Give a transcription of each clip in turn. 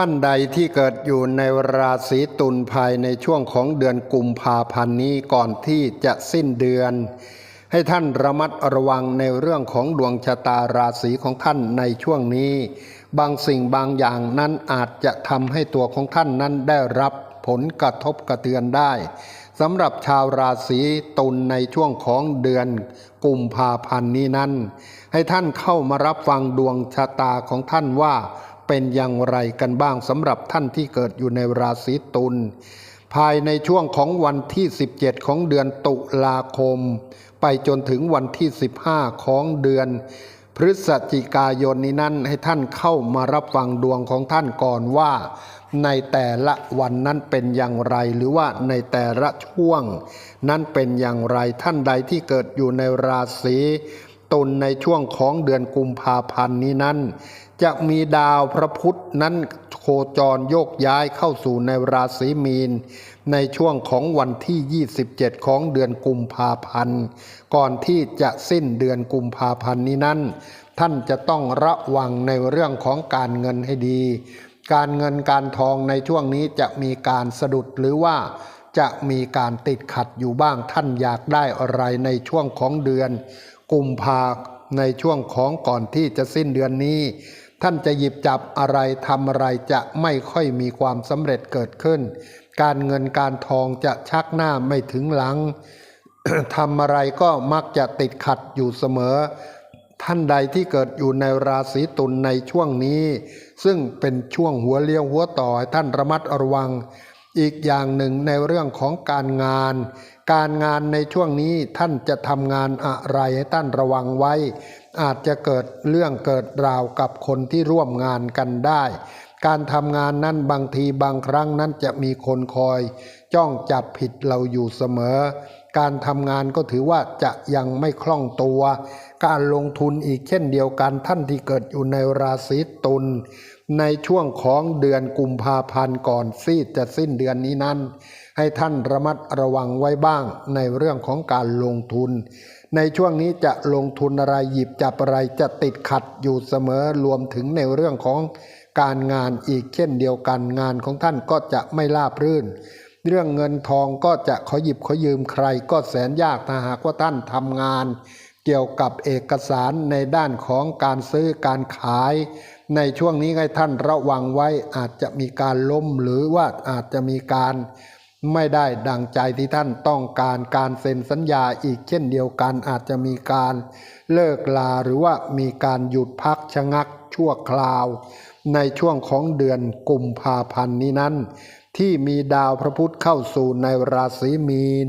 ท่านใดที่เกิดอยู่ในราศีตุลภายในช่วงของเดือนกุมภาพันธ์นี้ก่อนที่จะสิ้นเดือน ให้ท่านระมัดระวังในเรื่องของดวงชะตาราศีของท่านในช่วงนี้ บางสิ่งบางอย่างนั้นอาจจะทำให้ตัวของท่านนั้นได้รับผลกระทบกระเทือนได้สำหรับชาวราศีตุลในช่วงของเดือนกุมภาพันธ์นี้นั้น ให้ท่านเข้ามารับฟังดวงชะตาของท่านว่า เป็นอย่างไรกันบ้างสำหรับท่านที่เกิดอยู่ในราศีตุลภายในช่วงของวันที่ 17 ของเดือนตุลาคม ไปจนถึงวันที่ 15 ของเดือน พฤศจิกายนนี้นั้นให้ท่านเข้ามารับฟังดวงของท่านก่อนว่า ในแต่ละวันนั้นเป็นอย่างไรหรือว่าในแต่ละช่วง นั้นเป็นอย่างไรท่านใดที่เกิดอยู่ในราศีตุลในช่วงของเดือนกุมภาพันธ์นี้นั้น จะมีดาวพระพุธนั้นโคจรโยกย้ายเข้าสู่ในราศีมีน ในช่วงของวันที่ 27 ของเดือนกุมภาพันธ์ ก่อนที่จะสิ้นเดือนกุมภาพันธ์นี้นั้น ท่านจะต้องระวังในเรื่องของการเงินให้ดี การเงินการทองในช่วงนี้จะมีการสะดุดหรือว่าจะมีการติดขัดอยู่บ้างท่านอยากได้อะไรในช่วงของเดือน กุมภาในช่วงของก่อนที่จะสิ้นเดือนนี้ ท่านจะหยิบจับอะไรทำอะไรจะไม่ค่อยมีความสำเร็จเกิดขึ้น การเงินการทองจะชักหน้าไม่ถึงหลังทำอะไรก็มักจะติดขัดอยู่เสมอ ท่านใดที่เกิดอยู่ในราศีตุลในช่วงนี้ ซึ่งเป็นช่วงหัวเลี้ยวหัวต่อให้ท่านระมัดระวัง อีกอย่างหนึ่งในเรื่องของการงาน การงานในช่วงนี้ท่านจะทำงานอะไรให้ท่านระวังไว้ อาจจะเกิดเรื่องเกิดราวกับคนที่ร่วมงานกันได้ การทำงานนั้นบางทีบางครั้งนั้นจะมีคนคอย จ้องจับผิดเราอยู่เสมอ การทำงานก็ถือว่าจะยังไม่คล่องตัว การลงทุนอีกเช่นเดียวกันท่านที่เกิดอยู่ในราศีตุลในช่วงของเดือนกุมภาพันธ์ก่อนซีดจะสิ้นเดือนนี้นั้น ให้ท่านระมัดระวังไว้บ้างในเรื่องของการลงทุน ในช่วงนี้จะลงทุนอะไรหยิบจับอะไรจะติดขัดอยู่เสมอรวมถึงในเรื่องของการงานอีกเช่นเดียวกันงานของท่านก็จะไม่ราบรื่น เรื่องเงินทองก็จะขอหยิบขอยืมใครก็แสนยากถ้าหากว่าท่านทำงาน เกี่ยวกับเอกสารในด้านของการซื้อการขาย ในช่วงนี้ให้ท่านระวังไว้อาจจะมีการล้มหรือว่าอาจจะมีการ ไม่ได้ดังใจที่ท่านต้องการการเซ็นสัญญาอีกเช่นเดียวกันอาจจะมีการเลิกลาหรือว่ามีการหยุดพักชะงักชั่วคราว ในช่วงของเดือนกุมภาพันธ์นี้นั้น ที่มีดาวพระพุธเข้าสู่ในราศีมีน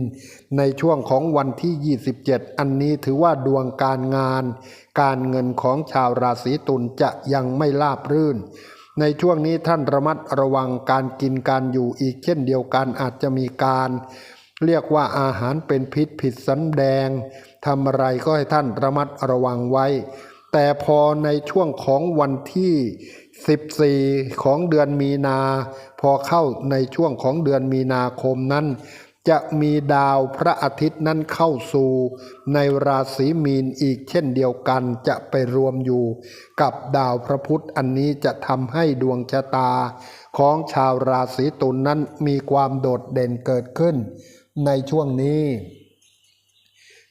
ในช่วงของวันที่ 27 อันนี้ถือว่าดวงการงาน การเงินของชาวราศีตุลจะยังไม่ราบรื่น ในช่วงนี้ท่านระมัดระวังการกินการอยู่อีกเช่นเดียวกันอาจจะมีการ เรียกว่าอาหารเป็นพิษผิดสันแดงทำอะไรก็ให้ท่านระมัดระวังไว้ แต่พอในช่วงของวันที่ 14 ของเดือนมีนา พอเข้าในช่วงของเดือนมีนาคมนั้น จะมีดาวพระอาทิตย์นั้นเข้าสู่ในราศีมีนอีกเช่นเดียวกันจะไปรวมอยู่ กับดาวพระพุธอันนี้จะทำให้ดวงชะตา ของชาวราศีตุลนนั้นมีความโดดเด่นเกิดขึ้น ในช่วงนี้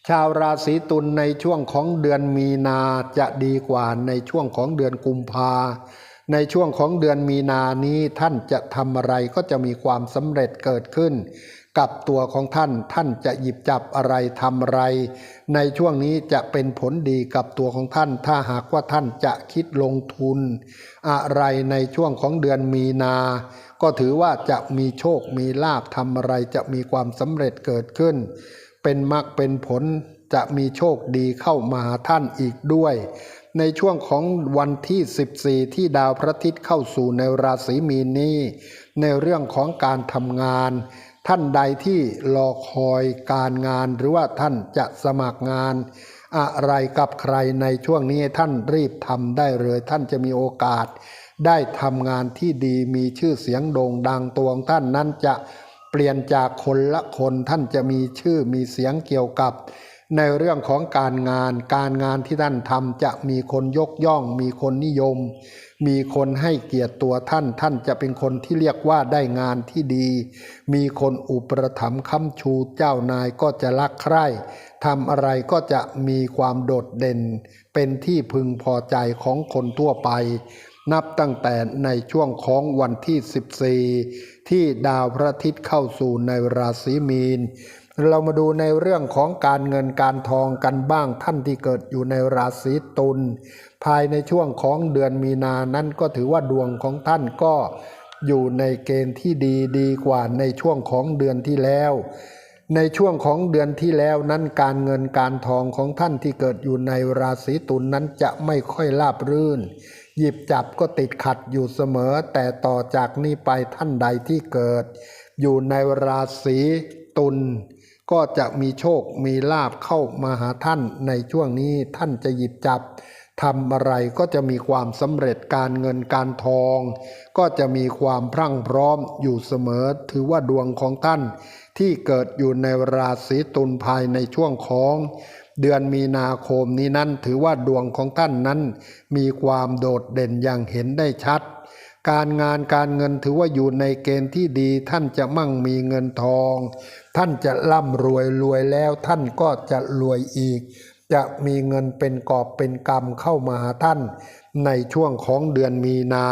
ชาวราศีตุลในช่วงของเดือนมีนาจะดีกว่าในช่วงของเดือนกุมภาในช่วงของเดือนมีนานี้ท่านจะทำอะไรก็จะมีความสำเร็จเกิดขึ้น กับตัวของท่าน ท่านจะหยิบจับอะไรทำอะไร ในช่วงนี้จะเป็นผลดีกับตัวของท่าน ถ้าหากว่าท่านจะคิดลงทุน อะไรในช่วงของเดือนมีนา ก็ถือว่าจะมีโชคมีลาภทำอะไรจะมีความสำเร็จเกิดขึ้น เป็นมรรคเป็นผลจะมีโชคดีเข้ามาหาท่านอีกด้วย ในช่วงของวันที่ 14 ที่ดาวพระอาทิตย์เข้าสู่ในราศีมีนนี้ ในเรื่องของการทำงาน ท่านใดที่รอคอยการงานหรือว่าท่านจะสมัครงาน อะไรกับใครในช่วงนี้ท่านรีบทำได้เลย ท่านจะมีโอกาส ได้ทำงานที่ดีมีชื่อเสียงโด่งดังตัวของท่านนั้นจะเปลี่ยนจากคนละคนท่านจะมีชื่อมีเสียงเกี่ยวกับ ในเรื่องของการงานการงานที่ท่านทำจะมีคนยกย่อง มีคนนิยม มีคนให้เกียรติตัวท่าน ท่านจะเป็นคนที่เรียกว่าได้งานที่ดี มีคนอุปถัมภ์ค้ำชูเจ้านายก็จะรักใคร่ทำอะไรก็จะมีความโดดเด่น เป็นที่พึงพอใจของคนทั่วไป นับตั้งแต่ในช่วงของวันที่ 14 ที่ดาวพระอาทิตย์เข้าสู่ในราศีมีน เรามาดูในเรื่องของการเงินการทองกันบ้างท่านที่เกิดอยู่ในราศีตุลภายในช่วงของเดือนมีนานั้นก็ถือว่าดวงของท่านก็อยู่ในเกณฑ์ที่ดีดีกว่าในช่วงของเดือนที่แล้ว ในช่วงของเดือนที่แล้วนั้นการเงินการทองของท่านที่เกิดอยู่ในราศีตุลนนั้นจะไม่ค่อยราบรื่น หยิบจับก็ติดขัดอยู่เสมอ แต่ต่อจากนี้ไปท่านใดที่เกิด อยู่ในราศีตุล ก็จะมีโชคมีลาบเข้ามาหาท่านในช่วงนี้ท่านจะหยิบจับทำอะไรก็จะมีความสำเร็จการเงินการทอง ก็จะมีความพรั่งพร้อมอยู่เสมอ ถือว่าดวงของท่าน ที่เกิดอยู่ในราศีตุลภายในช่วงของ เดือนมีนาคมนี้นั้นถือว่าดวงของท่านนั้น มีความโดดเด่นอย่างเห็นได้ชัด การงานการเงินถือว่าอยู่ในเกณฑ์ที่ดีท่านจะมั่งมีเงินทอง ท่านจะร่ำรวยรวยแล้วท่านก็จะรวยอีก จะมีเงินเป็นกอบเป็นกำเข้ามาหาท่าน ในช่วงของเดือนมีนา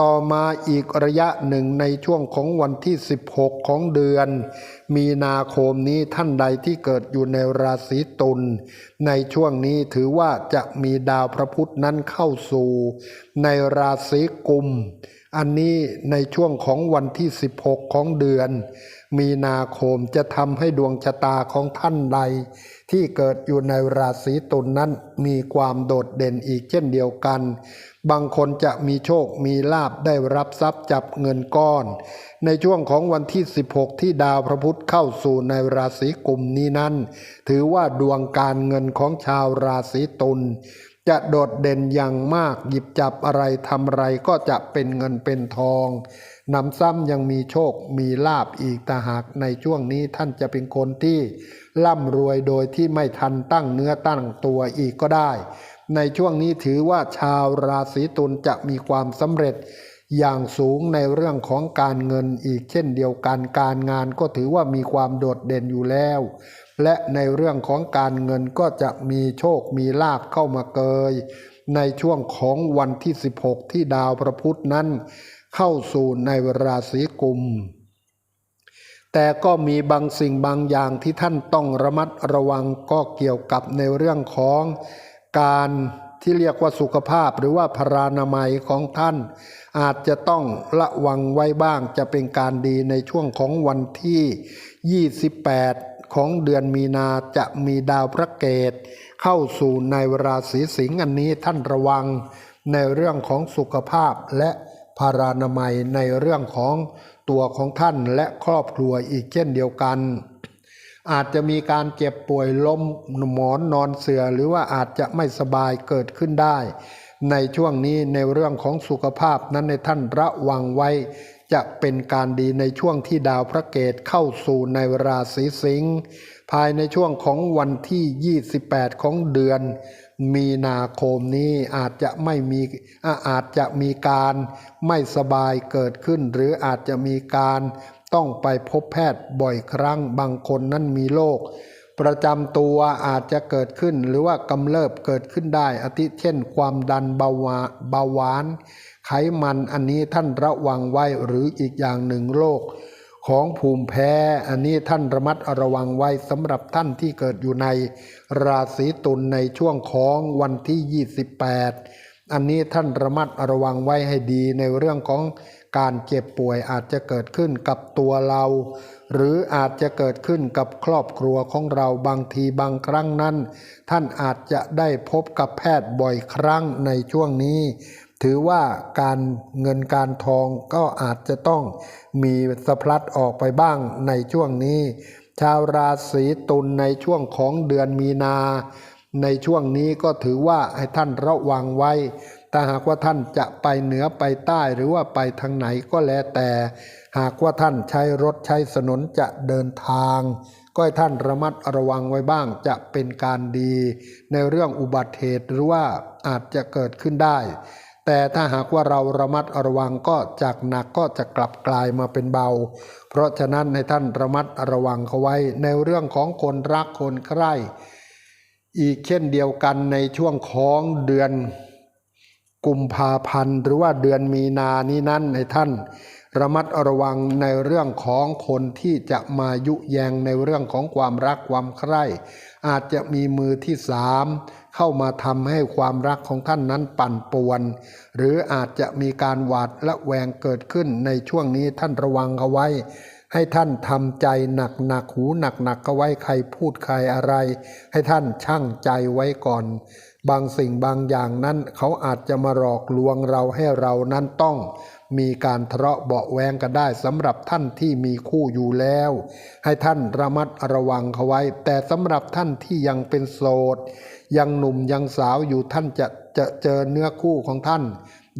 ต่อมาอีกระยะหนึ่งในช่วงของวันที่ 16 ของเดือน มีนาคมนี้ท่านใดที่เกิดอยู่ในราศีตุลในช่วงนี้ถือว่าจะมีดาวพระพุธนั้นเข้าสู่ ในราศีกุม อันนี้ในช่วงของวันที่ 16 ของเดือน มีนาคมจะทำให้ดวงชะตาของท่านใด ที่เกิดอยู่ในราศีตุลนนั้นมีความโดดเด่นอีกเช่นเดียวกัน บางคนจะมีโชคมีลาบได้รับทรัพย์จับเงินก้อน ในช่วงของวันที่ 16 ที่ดาวพระพุธเข้าสู่ในราศีกลุ่มนี้นั้น ถือว่าดวงการเงินของชาวราศีตุล จะโดดเด่นอย่างมากหยิบจับอะไรทำอะไรก็จะเป็นเงินเป็นทองนำซ้ำยังมีโชคมีลาบอีกแต่หากในช่วงนี้ท่านจะเป็นคนที่ร่ำรวยโดยที่ไม่ทันตั้งเนื้อตั้งตัวอีกก็ได้ ในช่วงนี้ถือว่าชาวราศีตุลจะมีความสำเร็จ อย่างสูงในเรื่องของการเงินอีกเช่นเดียวกันการงานก็ถือว่ามีความโดดเด่นอยู่แล้ว และในเรื่องของการเงินก็จะมีโชคมีลาบเข้ามาเกย ในช่วงของวันที่ 16 ที่ดาวพระพุธนั้น เข้าสู่ในราศีกุม แต่ก็มีบางสิ่งบางอย่างที่ท่านต้องระมัดระวังก็เกี่ยวกับในเรื่องของการ ที่เรียกว่าสุขภาพหรือว่าพรานามัยของท่าน อาจจะต้องระวังไว้บ้างจะเป็นการดีในช่วงของวันที่ 28 ของเดือนมีนาจะมีดาวพระเกต เข้าสู่ในราศีสิงห์อันนี้ท่านระวังในเรื่องของสุขภาพและพารานามัยในเรื่องของตัวของท่านและครอบครัวอีกเช่นเดียวกัน อาจจะมีการเจ็บป่วยล้มหมอนนอนเสือหรือว่าอาจจะไม่สบายเกิดขึ้นได้ ในช่วงนี้ในเรื่องของสุขภาพนั้นในท่านระวังไว้ จะเป็นการดีในช่วงที่ดาวพระเกตเข้าสู่ในราศีสิงห์ภายในช่วงของวันที่ 28 ของเดือน มีนาคมนี้อาจจะไม่มีอาอาจจะมีการไม่สบายเกิดขึ้น หรืออาจจะมีการ ต้องไปพบแพทย์บ่อยครั้ง บางคนนั้นมีโรคประจำตัวอาจจะเกิดขึ้นหรือว่ากำเริบเกิดขึ้นได้อาทิเช่น ความดันเบาหวานเบาหวาน ไขมันอันนี้ท่านระวังไว้หรืออีกอย่างหนึ่งโรคของภูมิแพ้ อันนี้ท่านระมัดระวังไว้สำหรับท่านที่เกิดอยู่ในราศีตุลในช่วงของวันที่ 28 อันนี้ท่านระมัดระวังไว้ให้ดีในเรื่องของ การเจ็บป่วยอาจจะเกิดขึ้นกับตัวเรา หรืออาจจะเกิดขึ้นกับครอบครัวของเราบางทีบางครั้งนั้น ท่านอาจจะได้พบกับแพทย์บ่อยครั้งในช่วงนี้ ถือว่าการเงินการทองก็อาจจะต้องมีสะพลัดออกไปบ้างในช่วงนี้ ชาวราศีตุลในช่วงของเดือนมีนา ในช่วงนี้ก็ถือว่าให้ท่านระวังไว้ ถ้าหากว่าท่านจะไปเหนือไปใต้หรือว่าไปทางไหนก็แล้วแต่ หากว่าท่านใช้รถใช้ถนนจะเดินทางก็ให้ท่านระมัดระวังไว้บ้างจะเป็นการดี ในเรื่องอุบัติเหตุหรือว่าอาจจะเกิดขึ้นได้ แต่ถ้าหากว่าเราระมัดระวังก็จากหนักก็จะกลับกลายมาเป็นเบา เพราะฉะนั้นให้ท่านระมัดระวังเขาไว้ ในเรื่องของคนรักคนใคร่อีกเช่นเดียวกันในช่วงของเดือน กุมภาพันธ์หรือว่าเดือนมีนานี้นั้นในท่าน ระมัดระวังในเรื่องของคนที่จะมายุแยงในเรื่องของความรักความใคร่ อาจจะมีมือที่สามเข้ามาทำให้ความรักของท่านนั้นปั่นป่วน หรืออาจจะมีการหวาดและแวงเกิดขึ้นในช่วงนี้ท่านระวังเอาไว้ ให้ท่านทำใจหนักหนักหูหนักหนักๆเอาไว้ใครพูดใครอะไร ให้ท่านชั่งใจไว้ก่อน บางสิ่งบางอย่างนั้นเขาอาจจะมาหลอกลวงเราให้เรานั้นต้อง มีการทะเลาะเบาแวงกันได้สำหรับท่านที่มีคู่อยู่แล้ว ให้ท่านระมัดระวังเขาไว้ แต่สำหรับท่านที่ยังเป็นโสด ยังหนุ่มยังสาวอยู่ท่านจะจะเจอเนื้อคู่ของท่าน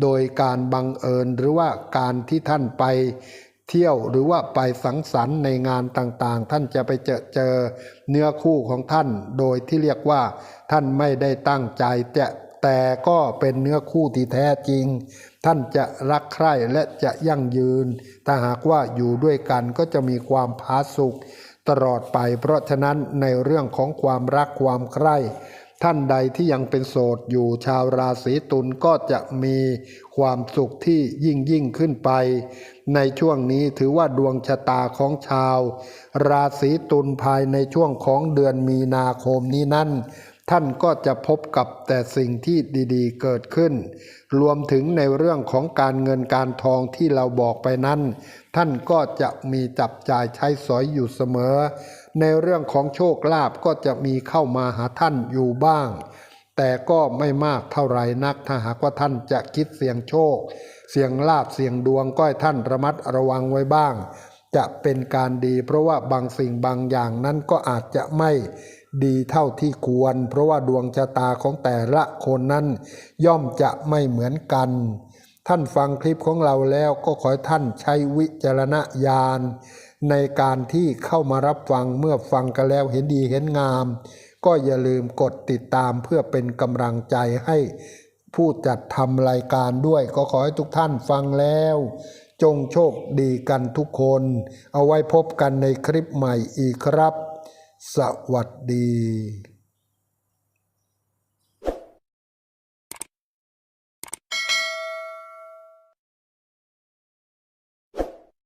โดยการบังเอิญหรือว่าการที่ท่านไป เที่ยวหรือว่าไปสังสรรค์ในงานต่างๆ ท่านจะไปเจอเจอเนื้อคู่ของท่าน โดยที่เรียกว่า ท่านไม่ได้ตั้งใจจะแต่ก็เป็นเนื้อคู่ที่แท้จริง ท่านจะรักใคร่และจะยั่งยืน ถ้าหากว่าอยู่ด้วยกันก็จะมีความผาสุกตลอดไป เพราะฉะนั้นในเรื่องของความรักความใคร่ ท่านใดที่ยังเป็นโสดอยู่ชาวราศีตุลก็จะมีความสุขที่ยิ่งยิ่งขึ้นไป ในช่วงนี้ถือว่าดวงชะตาของชาว ราศีตุลภายในช่วงของเดือนมีนาคมนี้นั้นท่านก็จะพบกับแต่สิ่งที่ดีๆ เกิดขึ้น รวมถึงในเรื่องของการเงินการทองที่เราบอกไปนั้น ท่านก็จะมีจับจ่ายใช้สอยอยู่เสมอ ในเรื่องของโชคลาภก็จะมีเข้ามาหาท่านอยู่บ้าง แต่ก็ไม่มากเท่าไหร่นักถ้าหากว่าท่านจะคิดเสี่ยงโชค เสี่ยงลาบเสี่ยงดวงก็ให้ท่านระมัดระวังไว้บ้าง จะเป็นการดีเพราะว่าบางสิ่งบางอย่างนั้นก็อาจจะไม่ดีเท่าที่ควร เพราะว่าดวงชะตาของแต่ละคนนั้น ย่อมจะไม่เหมือนกัน ท่านฟังคลิปของเราแล้วก็ขอให้ท่านใช้วิจารณญาณ ในการที่เข้ามารับฟังเมื่อฟังกันแล้วเห็นดีเห็นงาม ก็อย่าลืมกดติดตามเพื่อเป็นกำลังใจให้ผู้จัดทำรายการด้วยก็ขอให้ทุกท่านฟังแล้ว จงโชคดีกันทุกคน เอาไว้พบกันในคลิปใหม่อีกครับ สวัสดี